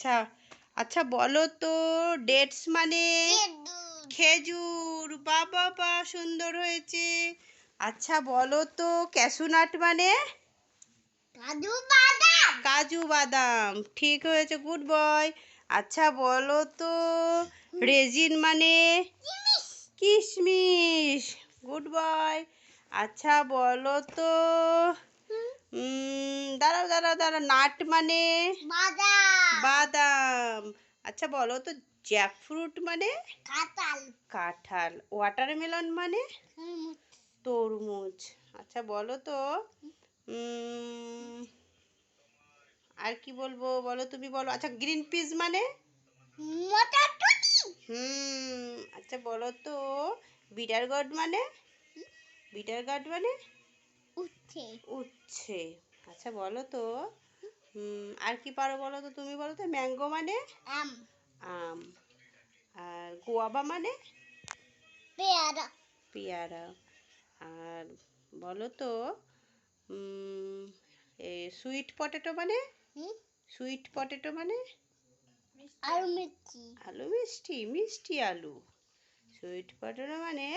আচ্ছা আচ্ছা বলো তো ডেটস মানে? খেজুর। বাবা বা সুন্দর হয়েছে। আচ্ছা বলো তো ক্যাশুনাট মানে? কাজু বাদাম। কাজু বাদাম ঠিক হয়েছে গুড বয় আচ্ছা বলো তো রেজিন মানে? কিশমিশ। গুড বয় আচ্ছা বলো তো দাঁড়াও দাঁড়াও নাট মানে? বাদাম। বাদাম। আচ্ছা বলো তো জ্যাকফ্রুট মানে? কাঁঠাল। কাঁঠাল। ওয়াটারমেলন মানে? তরমুজ। আচ্ছা বলো তো আর কি বলব বলো তুমি বলো। আচ্ছা গ্রিন পিস মানে? হুম আচ্ছা বলো তো বিটার গার্ড মানে? বিটার গার্ড মানে? উঠছে উচ্ছে। আচ্ছা বলো তো আর কি পারো বলো তো তুমি বলো তো? ম্যাঙ্গো মানে? আম। আম। আর গোয়াবা মানে? পেয়ারা। পেয়ারা। আর বলো তো সুইট পটেটো মানে? সুইট পটেটো মানে? আলু মিষ্টি। আলু মিষ্টি মিষ্টি আলু। সুইট পটেটো মানে?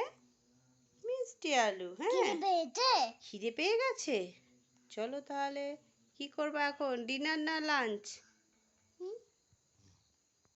মিষ্টি আলু হ্যাঁ। খিদে পেয়ে গেছে? চলো তাহলে কি করব এখন? ডিনার না লাঞ্চ